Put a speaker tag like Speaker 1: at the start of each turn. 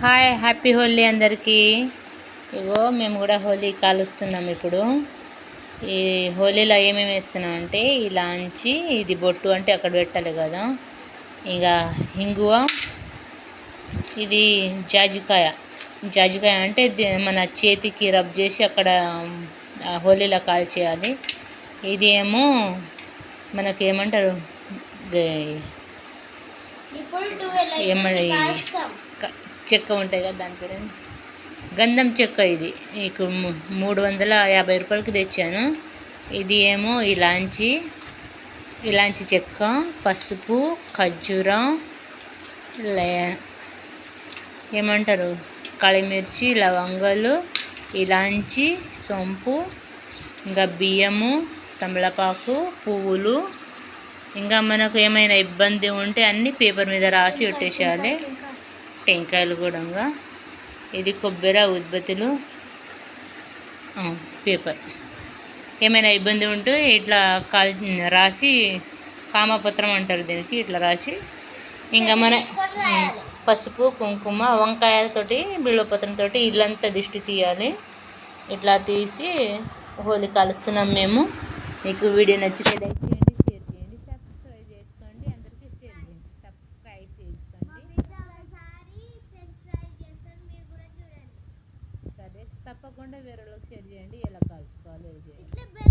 Speaker 1: Hi happy Holi అందరికీ. ఇగో మేము కూడా హోలీ కాలుస్తున్నాం ఇప్పుడు. ఈ హోలీలో ఏమేమి వేస్తున్నాం అంటే ఈ లాంచి ఇది బొట్టు అంటే అక్కడ పెట్టాలి కదా. ఇక హింగువ ఇది జాజికాయ. జాజికాయ అంటే మన చేతికి రబ్ చేసి అక్కడ హోలీలో కాల్చేయాలి. ఇది ఏమో మనకి ఏమంటారు గే- చెక్క ఉంటాయి కదా దాని పేరు? గంధం చెక్క ఇది. మీకు మూడు వందల యాభై రూపాయలకి తెచ్చాను. ఇది ఏమో ఇలాంచి ఇలాంచి చెక్క పసుపు ఖర్జూరం లే ఏమంటారు? కాళిమిర్చి లవంగాలు ఇలాంచి సొంపు ఇంకా బియ్యము తమలపాకు పువ్వులు. ఇంకా మనకు ఏమైనా ఇబ్బంది ఉంటే అన్నీ పేపర్ మీద రాసి పెట్టేసేయాలి. టెంకాయలు కూడా ఇంకా. ఇది కొబ్బరి ఉత్పత్తులు. పేపర్ ఏమైనా ఇబ్బంది ఉంటే ఇట్లా కాల్ రాసి కామపత్రం అంటారు దీనికి ఇట్లా రాసి. ఇంకా మన పసుపు కుంకుమ వంకాయలతోటి బిళ్ళపత్రంతో ఇల్లంతా దిష్టి తీయాలి. ఇట్లా తీసి హోలీ కాలుస్తున్నాం మేము. మీకు వీడియో నచ్చితే తప్పకుండా వేరే వాళ్ళకి షేర్ చేయండి ఎలా కాల్చుకోవాలి